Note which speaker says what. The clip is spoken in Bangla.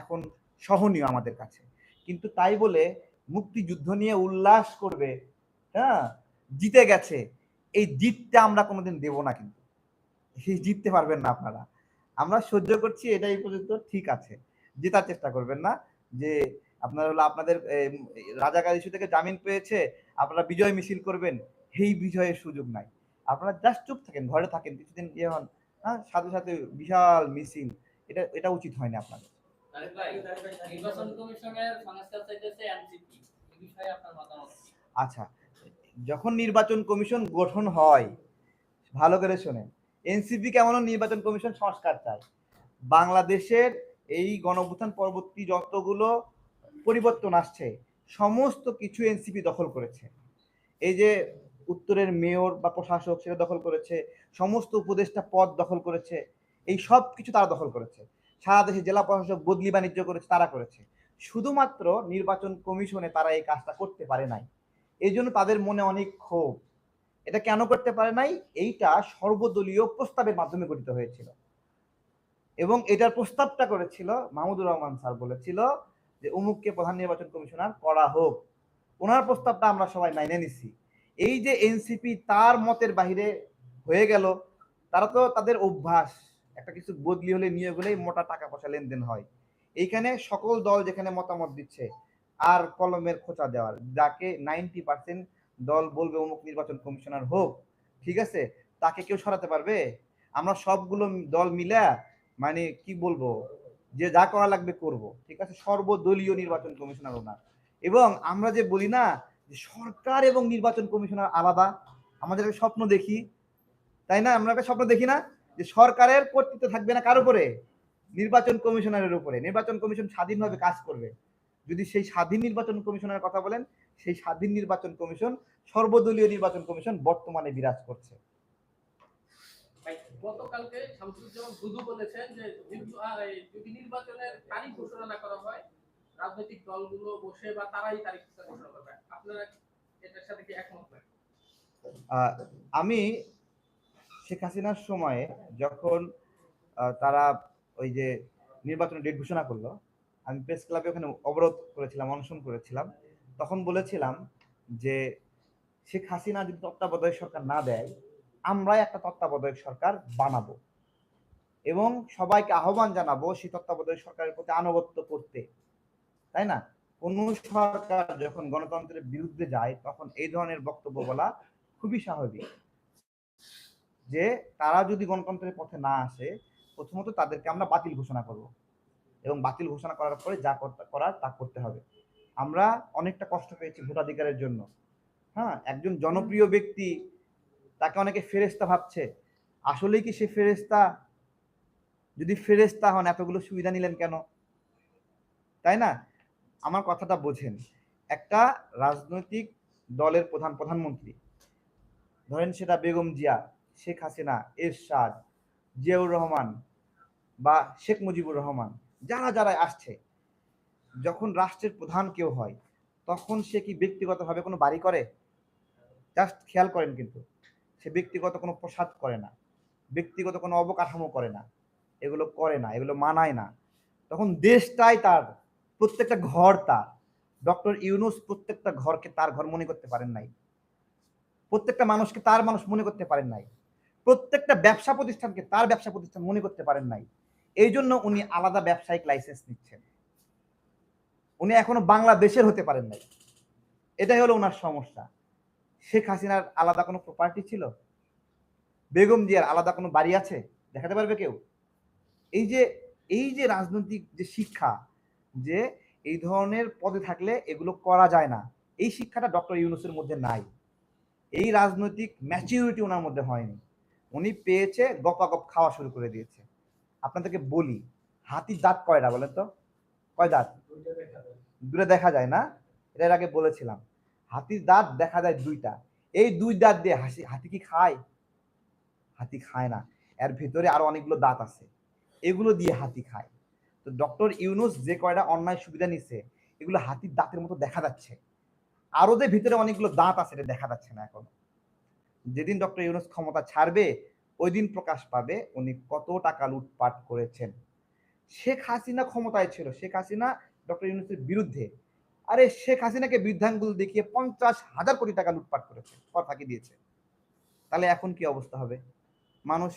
Speaker 1: এখন সহনীয় আমাদের কাছে। কিন্তু তাই বলে মুক্তিযুদ্ধ নিয়ে উল্লাস করবে হ্যাঁ? জিতে গেছে। এই জিতটা আমরা কোনোদিন দেব না কিন্তু। এই জিততে পারবেন না আপনারা। আমরা সহ্য করছি এটাই পর্যন্ত ঠিক আছে। জেতার চেষ্টা করবেন না। যে আপনার হলো আপনাদের রাজাকার ইস্যু থেকে জামিন পেয়েছে, আপনারা বিজয় মিছিল করবেন, এই বিজয়ের সুযোগ নাই। আপনারা জাস্ট চুপ থাকেন, ঘরে থাকেন, কিছুদিন ইয়ে হন হ্যাঁ? সাথে সাথে বিশাল মিছিল, এটা এটা উচিত হয় না আপনাদের। আচ্ছা যখন নির্বাচন কমিশন গঠন হয়, ভালো করে শোনেন, এনসিপি কেমন নির্বাচন কমিশন সংস্কার চায়? বাংলাদেশের এই গণঅভ্যুত্থান পরবর্তী যতগুলো পরিবর্তন আসছে, সমস্ত কিছু এনসিপি দখল করেছে। এই যে উত্তরের মেয়র বা প্রশাসক সেটা দখল করেছে, সমস্ত উপদেষ্টা পদ দখল করেছে, এই সব কিছু তারা দখল করেছে। সারা দেশে জেলা প্রশাসক বদলি বাণিজ্য করেছে, তারা করেছে। শুধুমাত্র নির্বাচন কমিশনে তারা এই কাজটা করতে পারে নাই। এই জন্য তাদের মনে অনেক ক্ষোভ। এটা কেন করতে পারে নাই? এইটা সর্বদলীয় প্রস্তাবের মাধ্যমে গঠিত হয়েছিল। এবং এটার প্রস্তাবটা করেছিল মাহমুদুর রহমান স্যার বলেছিল যে, অমুককে প্রধান নির্বাচন কমিশনার করা হোক। ওনার প্রস্তাবটা আমরা সবাই মাইনে নিছি। এই যে এনসিপি তার মতের বাহিরে হয়ে গেল, তারা তো তাদের অভ্যাস। একটা কিছু বদলি হলে নিয়োগ হলেই মোটা টাকা পয়সা লেনদেন হয়। এইখানে সকল দল যেখানে মতামত দিচ্ছে, আর কলমের খোঁচা দেওয়ার, যাকে নাইনটি পার্সেন্ট দল বলবে অমুক নির্বাচন কমিশনার হোক, ঠিক আছে? তাকে কেউ সরাতে পারবে? আমরা সবগুলো দল মিলে মানে কি বলব, যে যা করা লাগবে করব, ঠিক আছে? সর্বদলীয় নির্বাচন কমিশনার ওনার। এবং আমরা যে বলি না, যে সরকার এবং নির্বাচন কমিশনার আলাদা, আমাদের স্বপ্ন দেখি, তাই না? আমরা একটা স্বপ্ন দেখি না? যে সরকারের কর্তৃত্ব থাকবে না কার উপরে? নির্বাচন কমিশনারের উপরে। নির্বাচন কমিশন স্বাধীনভাবে কাজ করবে। যদি সেই স্বাধীন নির্বাচন কমিশনের কথা বলেন সেই স্বাধীন নির্বাচন কমিশন সর্বদলীয় নির্বাচন কমিশন বর্তমানে বিরাজ করছে।
Speaker 2: গতকালকে শামসুজ্জামান বলেছেন যে যদি নির্বাচনের তারিখ ঘোষণা না করা হয় রাজনৈতিক দলগুলো বসে বা তারাই তারিখ ঘোষণা করবে। আপনারা এটার সাথে কি একমত
Speaker 1: আহ, আমি শেখ হাসিনার সময়ে যখন তারা ওই যে নির্বাচনের ডেট ঘোষণা করল, আমি প্রেস ক্লাবে ওখানে অবরোধ করেছিলাম, অনশন করেছিলাম। তখন বলেছিলাম যে শেখ হাসিনা যদি তত্ত্বাবধায়ক সরকার না দেয়, আমরাই একটা তত্ত্বাবধায়ক সরকার বানাবো। এবং সবাইকে আহ্বান জানাব সেই তত্ত্বাবধায়ক সরকারের প্রতি আনুগত্য করতে। তাই না? কোন সরকার যখন গণতন্ত্রের বিরুদ্ধে যায়, তখন এই ধরনের বক্তব্য বলা খুবই স্বাভাবিক। যে তারা যদি গণতন্ত্রের পথে না আসে, প্রথমত তাদেরকে আমরা বাতিল ঘোষণা করব। এবং বাতিল ঘোষণা করার পরে যা করার তা করতে হবে। আমরা অনেকটা কষ্ট পেয়েছি ভোটাধিকারের জন্য। হ্যাঁ একজন জনপ্রিয় ব্যক্তি তাকে অনেকে ফেরেস্তা ভাবছে। আসলেই কি সে ফেরেস্তা যদি ফেরেস্তা হন, এতগুলো সুবিধা নিলেন কেন? তাই না? আমার কথাটা বোঝেন। একটা রাজনৈতিক দলের প্রধান প্রধানমন্ত্রী, ধরেন সেটা বেগম জিয়া। শেখ হাসিনা, এরশাদ, জিয়াউর রহমান বা শেখ মুজিবুর রহমান, যারা যারা আসছে, যখন রাষ্ট্রের প্রধান কেউ হয়, তখন সে কি ব্যক্তিগতভাবে কোনো বাড়ি করে? জাস্ট খেয়াল করেন কিন্তু, সে ব্যক্তিগত কোনো প্রসাদ করে না, ব্যক্তিগত কোনো অবকাঠামো করে না, এগুলো করে না, এগুলো মানায় না। তখন দেশটাই তার, প্রত্যেকটা ঘর তার। ডক্টর ইউনুস প্রত্যেকটা ঘরকে তার ঘর মনে করতে পারেন নাই। প্রত্যেকটা মানুষকে তার মানুষ মনে করতে পারেন নাই। প্রত্যেকটা ব্যবসা প্রতিষ্ঠানকে তার ব্যবসা প্রতিষ্ঠান মনে করতে পারেন নাই। এই জন্য উনি আলাদা ব্যবসায়িক লাইসেন্স নিচ্ছেন। উনি এখনও বাংলাদেশের হতে পারেন নাই। এটাই হলো ওনার সমস্যা। শেখ হাসিনার আলাদা কোনো প্রপার্টি ছিল? বেগম জিয়ার আলাদা কোনো বাড়ি আছে? দেখাতে পারবে কেউ? এই যে এই যে রাজনৈতিক যে শিক্ষা, যে এই ধরনের পদে থাকলে এগুলো করা যায় না, এই শিক্ষাটা ডক্টর ইউনুসের মধ্যে নাই। এই রাজনৈতিক ম্যাচিউরিটি ওনার মধ্যে হয়নি। উনি পেয়েছে গপাগপ খাওয়া শুরু করে দিয়েছে। আপনাদেরকে বলি হাতির দাঁত কয়টা বলেন তো? কয় দাঁত? দূরে দেখা যায় না? এটা এর আগে বলেছিলাম। হাতির দাঁত দেখা যায় দুইটা। এই দুই দাঁত দিয়ে হাসি, হাতি কি খায়? হাতি খায় না। এর ভিতরে আরও অনেকগুলো দাঁত আছে। এগুলো দিয়ে হাতি খায়। তো ডক্টর ইউনুস যে কয়টা অন্যায় সুবিধা নিচ্ছে এগুলো হাতির দাঁতের মতো দেখা যাচ্ছে। আরও যে ভিতরে অনেকগুলো দাঁত আছে, এটা দেখা যাচ্ছে না এখন। যেদিন ডক্টর ইউনুস ক্ষমতা ছাড়বে ওই দিন প্রকাশ পাবে উনি কত টাকা লুটপাট করেছেন। শেখ হাসিনা ক্ষমতায় ছিল, শেখ হাসিনা ডক্টর ইউনুসের বিরুদ্ধে। আরে শেখ হাসিনাকে বৃদ্ধাঙ্গুল দেখিয়ে পঞ্চাশ হাজার কোটি টাকা লুটপাট করেছে কর ফাঁকি দিয়েছে। তাহলে এখন কি অবস্থা হবে? মানুষ